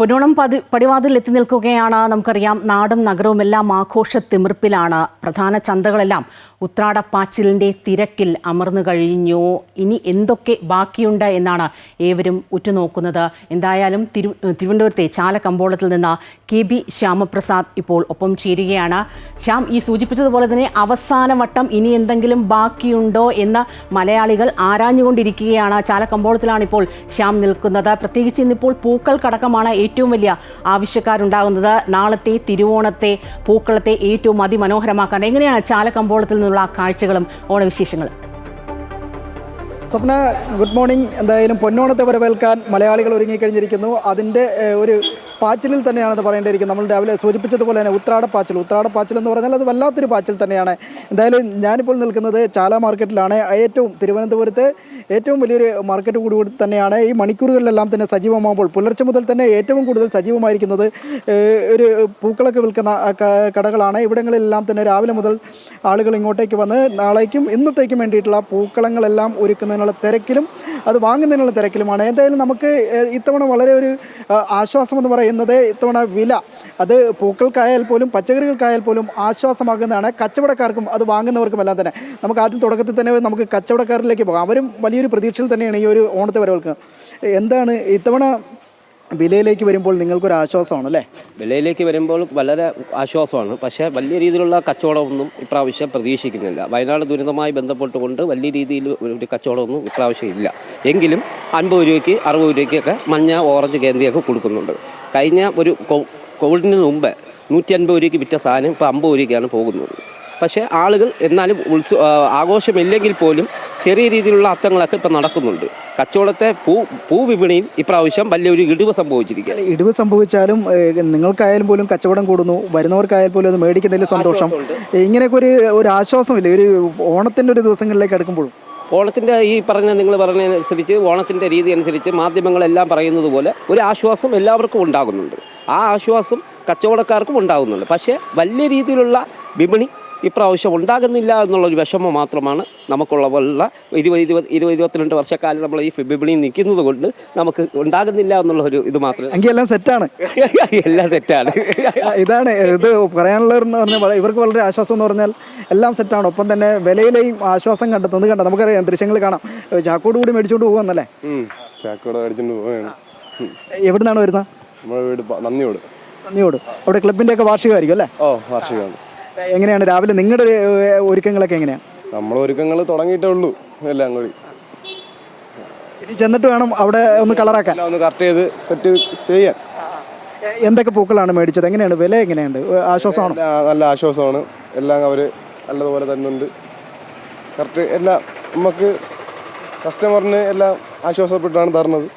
പൊന്നോണം പതി പടിവാതിൽ എത്തി നിൽക്കുകയാണ്. നമുക്കറിയാം നാടും നഗരവും എല്ലാം ആഘോഷ തിമിർപ്പിലാണ്. പ്രധാന ചന്തകളെല്ലാം ഉത്രാടപ്പാച്ചിലിന്റെ തിരക്കിൽ അമർന്നു കഴിഞ്ഞു. ഇനി എന്തൊക്കെ ബാക്കിയുണ്ട് എന്നാണ് ഏവരും ഉറ്റുനോക്കുന്നത്. എന്തായാലും തിരു തിരുവനന്തപുരത്തെ ചാലക്കമ്പോളത്തിൽ നിന്ന് കെ ബി ശ്യാമപ്രസാദ് ഇപ്പോൾ ഒപ്പം ചേരുകയാണ്. ശ്യാം ഈ സൂചിപ്പിച്ചതുപോലെ തന്നെ അവസാന വട്ടം ഇനി എന്തെങ്കിലും ബാക്കിയുണ്ടോ എന്ന് മലയാളികൾ ആരാഞ്ഞുകൊണ്ടിരിക്കുകയാണ്. ചാലക്കമ്പോളത്തിലാണ് ഇപ്പോൾ ശ്യാം നിൽക്കുന്നത്. പ്രത്യേകിച്ച് ഇന്നിപ്പോൾ പൂക്കൾക്കടക്കമാണ് ഏറ്റവും വലിയ ആവശ്യക്കാരുണ്ടാകുന്നത് നാളത്തെ തിരുവോണത്തെ പൂക്കളത്തെ ഏറ്റവും അതിമനോഹരമാക്കാൻ. എങ്ങനെയാണ് ചാലക്കമ്പോളത്തിൽ നിന്നുള്ള കാഴ്ചകളും ഓണവിശേഷങ്ങളും? സ്വപ്ന ഗുഡ് മോർണിംഗ്. എന്തായാലും പൊന്നോണത്തെ വരവേൽക്കാൻ മലയാളികൾ ഒരുങ്ങിക്കഴിഞ്ഞിരിക്കുന്നു. അതിന്റെ ഒരു പാച്ചിലിൽ തന്നെയാണെന്ന് പറയേണ്ടിയിരിക്കുന്നത് നമ്മൾ രാവിലെ സൂചിപ്പിച്ചതുപോലെ തന്നെ ഉത്രാട പാച്ചിൽ. ഉത്രാട പാച്ചിൽ എന്ന് പറഞ്ഞാൽ അത് വല്ലാത്തൊരു പാച്ചിൽ തന്നെയാണ്. എന്തായാലും ഞാനിപ്പോൾ നിൽക്കുന്നത് ചാല മാർക്കറ്റിലാണ്. ഏറ്റവും തിരുവനന്തപുരത്തെ ഏറ്റവും വലിയൊരു മാർക്കറ്റ് കൂടി തന്നെയാണ്. ഈ മണിക്കൂറുകളിലെല്ലാം തന്നെ സജീവമാകുമ്പോൾ പുലർച്ചെ മുതൽ തന്നെ ഏറ്റവും കൂടുതൽ സജീവമായിരിക്കുന്നത് ഒരു പൂക്കളൊക്കെ വിൽക്കുന്ന കടകളാണ്. ഇവിടങ്ങളിലെല്ലാം തന്നെ രാവിലെ മുതൽ ആളുകൾ ഇങ്ങോട്ടേക്ക് വന്ന് നാളേക്കും ഇന്നത്തേക്കും വേണ്ടിയിട്ടുള്ള പൂക്കളങ്ങളെല്ലാം ഒരുക്കുന്നതിനുള്ള തിരക്കിലും അത് വാങ്ങുന്നതിനുള്ള തിരക്കിലുമാണ്. എന്തായാലും നമുക്ക് ഇത്തവണ വളരെ ഒരു ആശ്വാസം എന്ന് പറയുന്നത് ഇത്തവണ വില. അത് പൂക്കൾക്കായാൽ പോലും പച്ചക്കറികൾക്കായാൽ പോലും ആശ്വാസമാകുന്നതാണ്. കച്ചവടക്കാർക്കും അത് വാങ്ങുന്നവർക്കും എല്ലാം തന്നെ. നമുക്ക് ആദ്യം തുടക്കത്തിൽ തന്നെ നമുക്ക് കച്ചവടക്കാരിലേക്ക് പോകാം. അവരും വലിയൊരു പ്രതീക്ഷയിൽ തന്നെയാണ് ഈ ഒരു ഓണത്തെ വരവേൽക്കുന്നത് എന്താണ് ഇത്തവണ വിലയിലേക്ക് വരുമ്പോൾ നിങ്ങൾക്കൊരു ആശ്വാസമാണ് അല്ലേ? വിലയിലേക്ക് വരുമ്പോൾ വളരെ ആശ്വാസമാണ്. പക്ഷേ വലിയ രീതിയിലുള്ള കച്ചവടമൊന്നും ഇപ്രാവശ്യം പ്രതീക്ഷിക്കുന്നില്ല. വയനാട് ദുരിതമായി ബന്ധപ്പെട്ടുകൊണ്ട് വലിയ രീതിയിൽ ഒരു കച്ചവടമൊന്നും ഇപ്രാവശ്യം ഇല്ല. എങ്കിലും അൻപത് രൂപയ്ക്ക് അറുപത് രൂപയ്ക്കൊക്കെ മഞ്ഞ ഓറഞ്ച് കേന്ദ്രയൊക്കെ കൊടുക്കുന്നുണ്ട്. കഴിഞ്ഞ ഒരു കോവിഡിന് മുമ്പ് നൂറ്റി അൻപത് രൂപയ്ക്ക് വിറ്റ സാധനം ഇപ്പോൾ അമ്പത് രൂപയ്ക്കാണ് പോകുന്നത്. പക്ഷേ ആളുകൾ എന്നാലും ഉത്സവ ആഘോഷമില്ലെങ്കിൽ പോലും ചെറിയ രീതിയിലുള്ള അത്തങ്ങളൊക്കെ ഇപ്പം നടക്കുന്നുണ്ട്. കച്ചവടത്തെ പൂ പൂവിപണിയിൽ ഇപ്രാവശ്യം വലിയൊരു ഇടിവ് സംഭവിച്ചിരിക്കുകയാണ്. ഇടിവ് സംഭവിച്ചാലും നിങ്ങൾക്കായാലും പോലും കച്ചവടം കൂടുന്നു വരുന്നവർക്കായാലും പോലും അത് മേടിക്കുന്നതിൽ സന്തോഷം. ഇങ്ങനെയൊക്കെ ഒരു ഒരു ആശ്വാസമില്ലേ? ഒരു ഓണത്തിന്റെ ഒരു ദിവസങ്ങളിലേക്ക് അടുക്കുമ്പോഴും. ഓണത്തിന്റെ ഈ പറഞ്ഞ നിങ്ങൾ പറഞ്ഞതനുസരിച്ച് ഓണത്തിന്റെ രീതി അനുസരിച്ച് മാധ്യമങ്ങളെല്ലാം പറയുന്നത് പോലെ ഒരു ആശ്വാസം എല്ലാവർക്കും ഉണ്ടാകുന്നുണ്ട്. ആ ആശ്വാസം കച്ചവടക്കാർക്കും ഉണ്ടാകുന്നുണ്ട്. പക്ഷേ വലിയ രീതിയിലുള്ള വിപണി ഇപ്രാവശ്യം ഉണ്ടാകുന്നില്ല എന്നുള്ളൊരു വിഷമം മാത്രമാണ് നമുക്കുള്ള വല്ല ഇരുപത് ഇരുപത് ഇരുപത് ഇരുപത്തിരണ്ട് വർഷക്കാലം നമ്മൾ ഈ വിപണിയിൽ നിൽക്കുന്നത് കൊണ്ട് നമുക്ക് ഉണ്ടാകുന്നില്ല എന്നുള്ള ഒരു ഇത് മാത്രമേ എങ്കിൽ എല്ലാം സെറ്റാണ്. എല്ലാം സെറ്റാണ്. ഇതാണ് ഇത് പറയാനുള്ളതെന്ന് പറഞ്ഞാൽ ഇവർക്ക് വളരെ ആശ്വാസം എന്ന് പറഞ്ഞാൽ എല്ലാം സെറ്റാണ്. ഒപ്പം തന്നെ വിലയിലെയും ആശ്വാസം കണ്ടെത്തുന്നത് കണ്ട നമുക്കറിയാം. ദൃശ്യങ്ങൾ കാണാം. ചാക്കോട് കൂടി മേടിച്ചോണ്ട് പോകുന്നല്ലേ ചാക്കോട് മേടിച്ചോണ്ട് പോവുകയാണ്. എവിടുന്നാണ് വരുന്നത്? നമ്മുടെ വീട് നന്ദിയോട്. നന്ദിയോട്. അവിടെ ക്ലബിന്റെ ഒക്കെ വാർഷികമായിരിക്കും അല്ലേ? ഓ വാർഷികമാണ്. എങ്ങനെയാണ് രാവിലെ നിങ്ങളുടെ ഒരുക്കങ്ങളൊക്കെ എങ്ങനെയാണ്? നമ്മൾ ഒരുക്കങ്ങൾ തുടങ്ങിയിട്ടേ ഉള്ളൂ എല്ലാം കൂടി. ഇനി ചെന്നിട്ട് വേണം അവിടെ ഒന്ന് കളറാക്കാൻ ഒന്ന് കറക്റ്റ് ചെയ്ത് സെറ്റ് ചെയ്യാൻ. എന്തൊക്കെ പൂക്കളാണ് മേടിച്ചത്? എങ്ങനെയാണ്? വില എങ്ങനെയുണ്ട്? ആശ്വാസമാണ്? നല്ല ആശ്വാസമാണ്. എല്ലാം അവർ നല്ലതുപോലെ തന്നുണ്ട്. കറക്റ്റ് എല്ലാം നമുക്ക് കസ്റ്റമറിന് എല്ലാം ആശ്വാസപ്പെട്ടാണ് തരുന്നത്.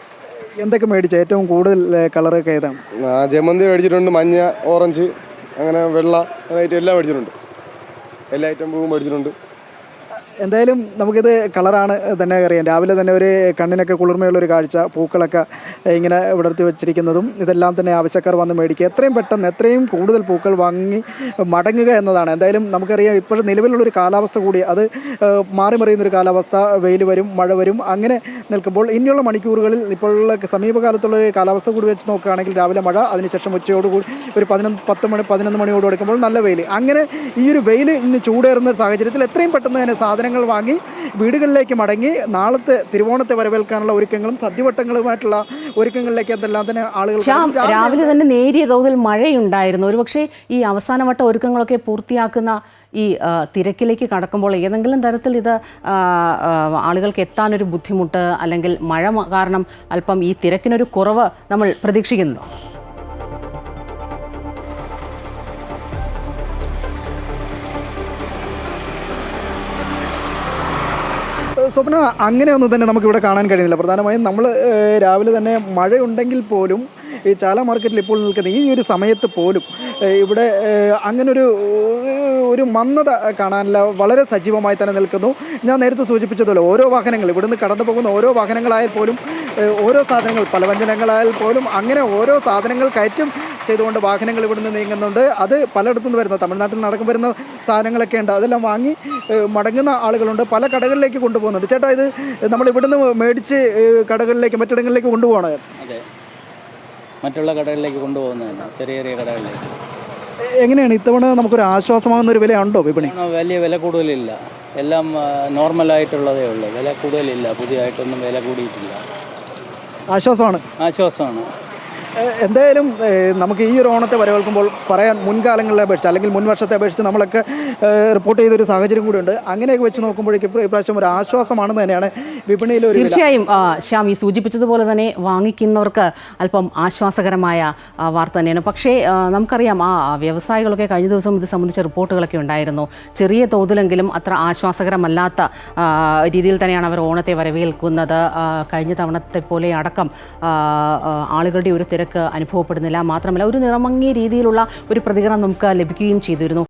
എന്തൊക്കെ മേടിച്ചു ഏറ്റവും കൂടുതൽ കളറൊക്കെ ഏതാണ്? ജമന്തി മേടിച്ചിട്ടുണ്ട് മഞ്ഞ ഓറഞ്ച് അങ്ങനെ വെള്ള അങ്ങനെ ഐറ്റം എല്ലാം മേടിച്ചിട്ടുണ്ട്. എല്ലാ ഐറ്റം പൂവും മേടിച്ചിട്ടുണ്ട്. എന്തായാലും നമുക്കിത് കളറാണ് തന്നെ അറിയാം. രാവിലെ തന്നെ ഒരു കണ്ണിനൊക്കെ കുളിർമയുള്ള ഒരു കാഴ്ച പൂക്കളൊക്കെ ഇങ്ങനെ വിടർത്തി വെച്ചിരിക്കുന്നതും ഇതെല്ലാം തന്നെ ആവശ്യക്കാർ വന്ന് മേടിക്കുക. എത്രയും പെട്ടെന്ന് എത്രയും കൂടുതൽ പൂക്കൾ വാങ്ങി മടങ്ങുക എന്നതാണ്. എന്തായാലും നമുക്കറിയാം ഇപ്പോഴും നിലവിലുള്ളൊരു കാലാവസ്ഥ കൂടി അത് മാറി മറിയുന്നൊരു കാലാവസ്ഥ. വെയിൽ വരും മഴ വരും അങ്ങനെ നിൽക്കുമ്പോൾ ഇനിയുള്ള മണിക്കൂറുകളിൽ ഇപ്പോഴുള്ള സമീപകാലത്തുള്ള ഒരു കാലാവസ്ഥ കൂടി വെച്ച് നോക്കുകയാണെങ്കിൽ രാവിലെ മഴ അതിനുശേഷം ഉച്ചയോടുകൂടി ഒരു പതിനൊന്ന് പത്ത് മണി പതിനൊന്ന് മണിയോട് എടുക്കുമ്പോൾ നല്ല വെയിൽ. അങ്ങനെ ഈ ഒരു വെയിൽ ഇന്ന് ചൂടേറുന്ന സാഹചര്യത്തിൽ എത്രയും പെട്ടെന്ന് തന്നെ സാധനങ്ങൾ വാങ്ങി വീടുകളിലേക്ക് മടങ്ങി നാളത്തെ തിരുവോണത്തെ വരവേൽക്കാനുള്ള ഒരുക്കങ്ങളും സദ്യവട്ടങ്ങളുമായിട്ടുള്ള ഒരുക്കങ്ങളിലേക്ക് എന്തെല്ലാം തന്നെ ആളുകൾ രാവിലെ തന്നെ നേരിയ തോതിൽ മഴയുണ്ടായിരുന്നു. ഒരുപക്ഷെ ഈ അവസാനവട്ട ഒരുക്കങ്ങളൊക്കെ പൂർത്തിയാക്കുന്ന ഈ തിരക്കിലേക്ക് കടക്കുമ്പോൾ ഏതെങ്കിലും തരത്തിൽ ഇത് ആളുകൾക്ക് എത്താനൊരു ബുദ്ധിമുട്ട് അല്ലെങ്കിൽ മഴ കാരണം അല്പം ഈ തിരക്കിനൊരു കുറവ് നമ്മൾ പ്രതീക്ഷിക്കുന്നുണ്ടോ? സ്വപ്ന അങ്ങനെയൊന്നും തന്നെ നമുക്കിവിടെ കാണാൻ കഴിയുന്നില്ല. പ്രധാനമായും നമ്മൾ രാവിലെ തന്നെ മഴയുണ്ടെങ്കിൽ പോലും ഈ ചാല മാർക്കറ്റിൽ ഇപ്പോൾ നിൽക്കുന്ന ഈ ഒരു സമയത്ത് പോലും ഇവിടെ അങ്ങനൊരു ഒരു മന്ദത കാണാനില്ല. വളരെ സജീവമായി തന്നെ നിൽക്കുന്നു. ഞാൻ നേരത്തെ സൂചിപ്പിച്ചതുപോലെ ഓരോ വാഹനങ്ങൾ ഇവിടുന്ന് കടന്നു പോകുന്ന ഓരോ വാഹനങ്ങളായാൽ പോലും ഓരോ സാധനങ്ങൾ പലവ്യഞ്ജനങ്ങളായാൽ പോലും അങ്ങനെ ഓരോ സാധനങ്ങൾ കയറ്റം ചെയ്തുകൊണ്ട് വാഹനങ്ങൾ ഇവിടുന്ന് നീങ്ങുന്നുണ്ട്. അത് പലയിടത്തു നിന്ന് വരുന്ന. തമിഴ്നാട്ടിൽ നടക്കും വരുന്ന സാധനങ്ങളൊക്കെ ഉണ്ട്. അതെല്ലാം വാങ്ങി മടങ്ങുന്ന ആളുകളുണ്ട്. പല കടകളിലേക്ക് കൊണ്ടുപോകുന്നുണ്ട്. ചേട്ടാ ഇത് നമ്മൾ ഇവിടുന്ന് മേടിച്ച് കടകളിലേക്ക് മറ്റിടങ്ങളിലേക്ക് കൊണ്ടുപോകണം അതെ. മറ്റുള്ള കടകളിലേക്ക് കൊണ്ടുപോകുന്നതല്ല. ചെറിയ ചെറിയ കടകളിലേക്ക്. എങ്ങനെയാണ്? ഇത്തവണ നമുക്കൊരു ആശ്വാസമാകുന്ന ഒരു വിലയുണ്ടോ വിപണി? വലിയ വില കൂടുതലില്ല. എല്ലാം നോർമലായിട്ടുള്ളതേ ഉള്ളൂ. വില കൂടുതലില്ല. പുതിയതായിട്ടൊന്നും വില കൂടിയിട്ടില്ല. ആശ്വാസമാണ്. ആശ്വാസമാണ്. എന്തായാലും നമുക്ക് ഈ ഒരു ഓണത്തെ വരവേൽക്കുമ്പോൾ പറയാൻ മുൻകാലങ്ങളിലെ അപേക്ഷിച്ച് അല്ലെങ്കിൽ മുൻവർഷത്തെ അപേക്ഷിച്ച് നമ്മളൊക്കെ റിപ്പോർട്ട് ചെയ്തൊരു സാഹചര്യം കൂടിയുണ്ട്. അങ്ങനെയൊക്കെ വെച്ച് നോക്കുമ്പോഴേക്കും ഇപ്ര- ഇപ്രാവശ്യം ഒരു ആശ്വാസമാണെന്ന് തന്നെയാണ് വില. തീർച്ചയായും ശ്യാം ഈ സൂചിപ്പിച്ചതുപോലെ തന്നെ വാങ്ങിക്കുന്നവർക്ക് അല്പം ആശ്വാസകരമായ വാർത്ത തന്നെയാണ്. പക്ഷേ നമുക്കറിയാം ആ വ്യവസായികളൊക്കെ കഴിഞ്ഞ ദിവസം ഇത് സംബന്ധിച്ച റിപ്പോർട്ടുകളൊക്കെ ഉണ്ടായിരുന്നു. ചെറിയ തോതിലെങ്കിലും അത്ര ആശ്വാസകരമല്ലാത്ത രീതിയിൽ തന്നെയാണ് അവർ ഓണത്തെ വരവേൽക്കുന്നത്. കഴിഞ്ഞ തവണത്തെ പോലെ അടക്കം ആളുകളുടെ ഒരു തിരക്ക് അനുഭവപ്പെടുന്നില്ല. മാത്രമല്ല ഒരു നിറമങ്ങിയ രീതിയിലുള്ള ഒരു പ്രതികരണം നമുക്ക് ലഭിക്കുകയും ചെയ്തിരുന്നു.